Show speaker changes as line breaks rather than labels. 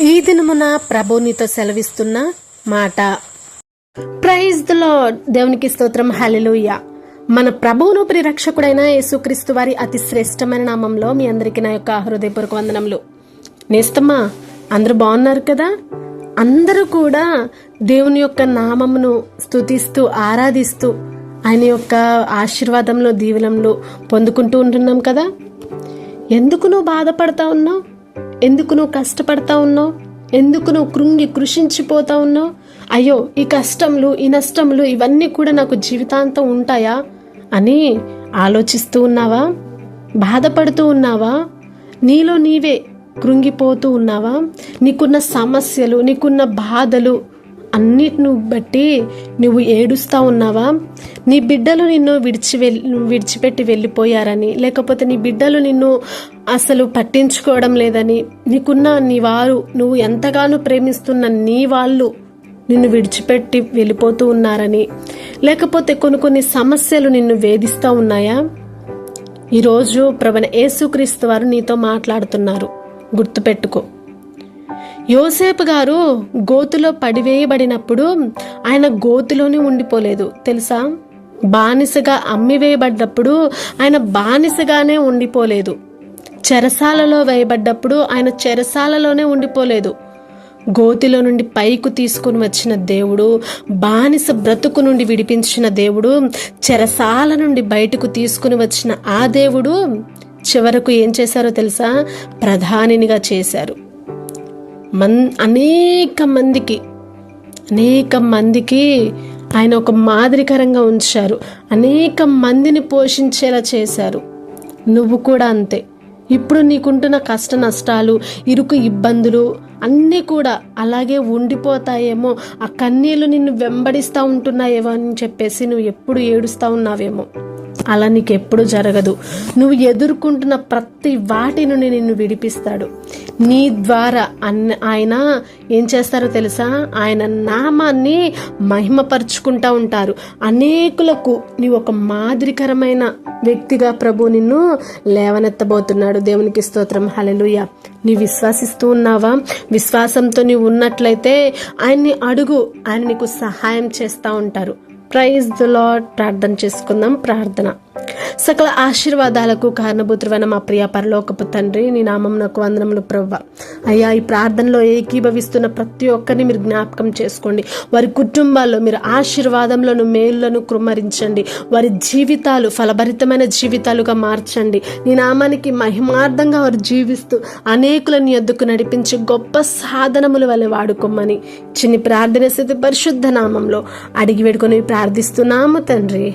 ఈ దినమున ప్రభు నీతో సెలవిస్తున్న మాట. ప్రైజ్లో దేవునికి స్తోత్రం. హల్లెలూయా మన ప్రభువును ప్రిరక్షకుడైన యేసుక్రీస్తు వారి అతి శ్రేష్టమైన నామంలో మీ అందరికీ నా యొక్క హృదయపూర్వక వందనములు. నేస్తమ్మా అందరూ బాగున్నారు కదా? అందరూ కూడా దేవుని యొక్క నామమును స్తుతిస్తూ ఆరాధిస్తూ ఆయన యొక్క ఆశీర్వాదంలో దీవెనంలో పొందుకుంటూ ఉంటున్నాం కదా? ఎందుకు నువ్వు బాధపడతా ఉన్నావు? ఎందుకు నువ్వు కష్టపడతా ఉన్నావు? ఎందుకు నువ్వు కృంగి కృషించిపోతా ఉన్నావు? అయ్యో ఈ కష్టములు ఈ నష్టములు ఇవన్నీ కూడా నాకు జీవితాంతం ఉంటాయా? అని ఆలోచిస్తూ ఉన్నావా? బాధపడుతూ ఉన్నావా? నీలో నీవే కృంగిపోతూ ఉన్నావా? నీకున్న సమస్యలు నీకున్న బాధలు అన్నిటిని బట్టి నువ్వు ఏడుస్తా ఉన్నావా? నీ బిడ్డలు నిన్ను విడిచి వెళ్ళి విడిచిపెట్టి వెళ్ళిపోయారని లేకపోతే నీ బిడ్డలు నిన్ను అసలు పట్టించుకోవడం లేదని నీకున్న నీ వారు నువ్వు ఎంతగానో ప్రేమిస్తున్న నీ వాళ్ళు నిన్ను విడిచిపెట్టి వెళ్ళిపోతూ ఉన్నారని లేకపోతే కొన్ని కొన్ని సమస్యలు నిన్ను వేధిస్తూ ఉన్నాయా? ఈరోజు ప్రవణ యేసుక్రీస్తు వారు నీతో మాట్లాడుతున్నారు. గుర్తుపెట్టుకో. యోసేపు గారు గోతులో పడివేయబడినప్పుడు ఆయన గోతులోనే ఉండిపోలేదు తెలుసా? బానిసగా అమ్మివేయబడ్డప్పుడు ఆయన బానిసగానే ఉండిపోలేదు. చెరసాలలో వేయబడ్డప్పుడు ఆయన చెరసాలలోనే ఉండిపోలేదు. గోతిలో నుండి పైకు తీసుకుని వచ్చిన దేవుడు బానిస బ్రతుకు నుండి విడిపించిన దేవుడు చెరసాల నుండి బయటకు తీసుకుని వచ్చిన ఆ దేవుడు చివరకు ఏం చేశారో తెలుసా? ప్రధానినిగా చేశారు. మన్ అనేక మందికి అనేక మందికి ఆయన ఒక మాదిరికరంగా ఉంచారు. అనేక మందిని పోషించేలా చేశారు. నువ్వు కూడా అంతే. ఇప్పుడు నీకుంటున్న కష్ట నష్టాలు ఇరుకు ఇబ్బందులు అన్నీ కూడా అలాగే ఉండిపోతాయేమో. ఆ కన్నీళ్ళు నిన్ను వెంబడిస్తూ ఉంటున్నాయేమో అని చెప్పేసి నువ్వు ఎప్పుడు ఏడుస్తూ ఉన్నావేమో. అలా నీకు ఎప్పుడు జరగదు. నువ్వు ఎదుర్కొంటున్న ప్రతి వాటి నుండి నిన్ను విడిపిస్తాడు. నీ ద్వారా అన్న ఆయన ఏం చేస్తారో తెలుసా? ఆయన నామాన్ని మహిమపరుచుకుంటూ ఉంటారు. అనేకులకు నీ ఒక మాదిరికరమైన వ్యక్తిగా ప్రభు నిన్ను లేవనెత్తబోతున్నాడు. దేవునికి స్తోత్రం. హలెలుయ నీ విశ్వాసిస్తూ ఉన్నావా? విశ్వాసంతో నీవు ఉన్నట్లయితే ఆయన్ని అడుగు. ఆయన నీకు సహాయం చేస్తూ ఉంటారు. ప్రైజ్ ద లాడ్ ప్రార్థన చేసుకుందాం ప్రార్థన. సకల ఆశీర్వాదాలకు కారణభూతువైన మా ప్రియ పరలోకపు తండ్రి నీ నామం నాకు వందనములు ప్రవ్వ. అయ్యా ఈ ప్రార్థనలో ఏకీభవిస్తున్న ప్రతి ఒక్కరిని మీరు జ్ఞాపకం చేసుకోండి. వారి కుటుంబాల్లో మీరు ఆశీర్వాదంలోను మేలులను కృమరించండి వారి జీవితాలు ఫలభరితమైన జీవితాలుగా మార్చండి. నీ నామానికి మహిమార్థంగా వారు జీవిస్తూ అనేకులను ఎద్దుకు నడిపించి గొప్ప సాధనముల వలె వాడుకోమని చిన్ని ప్రార్థన స్థితి పరిశుద్ధ నామంలో అడిగి వేడుకొని ప్రార్థిస్తున్నాము తండ్రి.